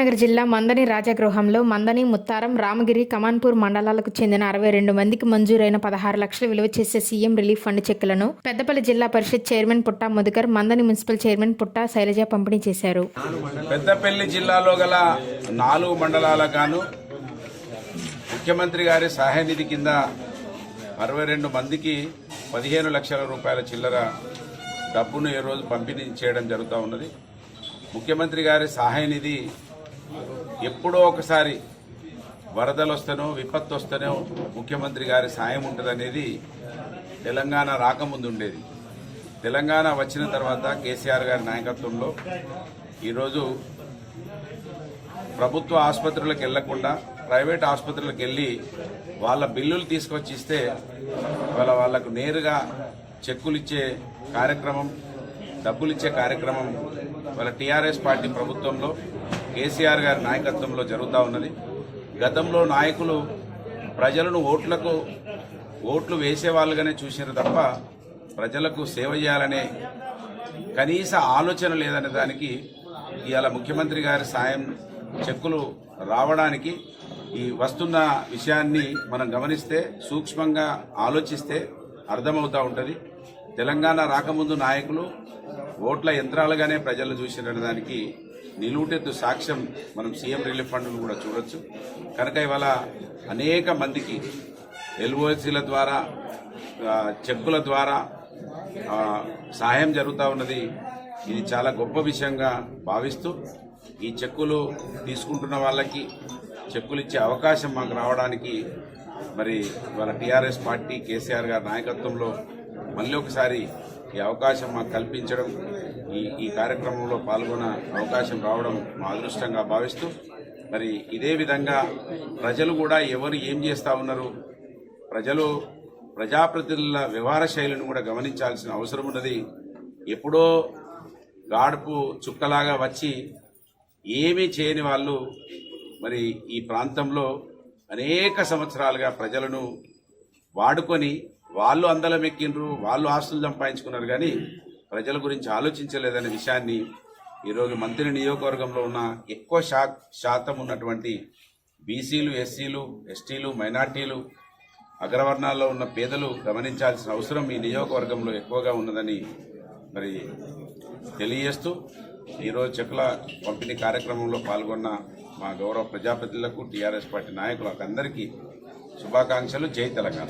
కరీంనగర్ జిల్లా మందని రాజగృహంలో మందని ముత్తారం రామగిరి కమాన్పూర్ మండలాలకు చెందిన అరవై రెండు మందికి మంజూరైన పదహారు లక్షలు విలువ చేసే సీఎం రిలీఫ్ ఫండ్ చెక్కులను పెద్దపల్లి జిల్లా పరిషత్ చైర్మన్ పుట్టా మధుకర్ మందని మున్సిపల్ చైర్మన్ పుట్టా శైలజ పంపిణీ చేశారు. పెద్దపల్లి జిల్లాలో గల నాలుగు మండలాలకు గాను ముఖ్యమంత్రి గారి సహాయ నిధి కింద అరవై రెండు మందికి పదిహేను లక్షల రూపాయల చిల్లర డబ్బును ఈ రోజు పంపిణీ చేయడం జరుగుతూ ఉన్నది. ముఖ్యమంత్రి గారి సహాయ నిధి ఎప్పుడో ఒకసారి వరదలు వస్తేనో విపత్తు వస్తేనో ముఖ్యమంత్రి గారి సాయం ఉంటుందనేది తెలంగాణ రాకముందు ఉండేది తెలంగాణ వచ్చిన తర్వాత కేసీఆర్ గారి నాయకత్వంలో ఈరోజు ప్రభుత్వ ఆసుపత్రులకు వెళ్ళకుండా ప్రైవేట్ ఆసుపత్రులకు వెళ్ళి వాళ్ళ బిల్లులు తీసుకొచ్చి ఇస్తే వాళ్ళ వాళ్ళకు నేరుగా చెక్కులు ఇచ్చే కార్యక్రమం డబ్బులు ఇచ్చే కార్యక్రమం వాళ్ళ టీఆర్ఎస్ పార్టీ ప్రభుత్వంలో కేసీఆర్ గారి నాయకత్వంలో జరుగుతూ ఉన్నది. గతంలో నాయకులు ప్రజలను ఓట్లకు ఓట్లు వేసే వాళ్ళుగానే చూసినారు తప్ప ప్రజలకు సేవ చేయాలనే కనీస ఆలోచన లేదనే దానికి ఇవాళ ముఖ్యమంత్రి గారి సాయం చెక్కులు రావడానికి ఈ వస్తున్న విషయాన్ని మనం గమనిస్తే సూక్ష్మంగా ఆలోచిస్తే అర్థమవుతూ ఉంటుంది. తెలంగాణ రాకముందు నాయకులు ఓట్ల యంత్రాలుగానే ప్రజలు చూసిన దానికి నిలువుటెత్తు సాక్ష్యం మనం సీఎం రిలీఫ్ ఫండ్ను కూడా చూడొచ్చు. కనుక ఇవాళ అనేక మందికి ఎల్ఓసీల ద్వారా చెక్కుల ద్వారా సహాయం జరుగుతూ ఉన్నది. ఇది చాలా గొప్ప విషయంగా భావిస్తూ ఈ చెక్కులు తీసుకుంటున్న వాళ్ళకి చెక్కులు ఇచ్చే అవకాశం మాకు రావడానికి మరి వాళ్ళ టీఆర్ఎస్ పార్టీ కేసీఆర్ గారి నాయకత్వంలో మళ్ళీ ఒకసారి ఈ అవకాశం మాకు కల్పించడం ఈ ఈ కార్యక్రమంలో పాల్గొన అవకాశం రావడం మా అదృష్టంగా భావిస్తూ మరి ఇదే విధంగా ప్రజలు కూడా ఎవరు ఏం చేస్తా ఉన్నారు ప్రజలు ప్రజాప్రతినిధుల వ్యవహార శైలిని కూడా గమనించాల్సిన అవసరం ఉన్నది. ఎప్పుడో గాడుపు చుక్కలాగా వచ్చి ఏమీ చేయని వాళ్ళు మరి ఈ ప్రాంతంలో అనేక సంవత్సరాలుగా ప్రజలను వాడుకొని వాళ్ళు అందలం ఎక్కిండ్రు వాళ్ళు ఆస్తులు సంపాదించుకున్నారు కానీ ప్రజల గురించి ఆలోచించలేదనే విషయాన్ని ఈరోజు మంత్రి నియోజకవర్గంలో ఉన్న ఎక్కువ శా శాతం ఉన్నటువంటి బీసీలు ఎస్సీలు ఎస్టీలు మైనార్టీలు అగ్రవర్ణాల్లో ఉన్న పేదలు గమనించాల్సిన అవసరం ఈ నియోజకవర్గంలో ఎక్కువగా ఉన్నదని మరి తెలియజేస్తూ ఈరోజు చెక్కుల పంపిణీ కార్యక్రమంలో పాల్గొన్న మా గౌరవ ప్రజాప్రతినిధులకు టీఆర్ఎస్ పార్టీ నాయకులకు అందరికీ శుభాకాంక్షలు. జై తెలంగాణ.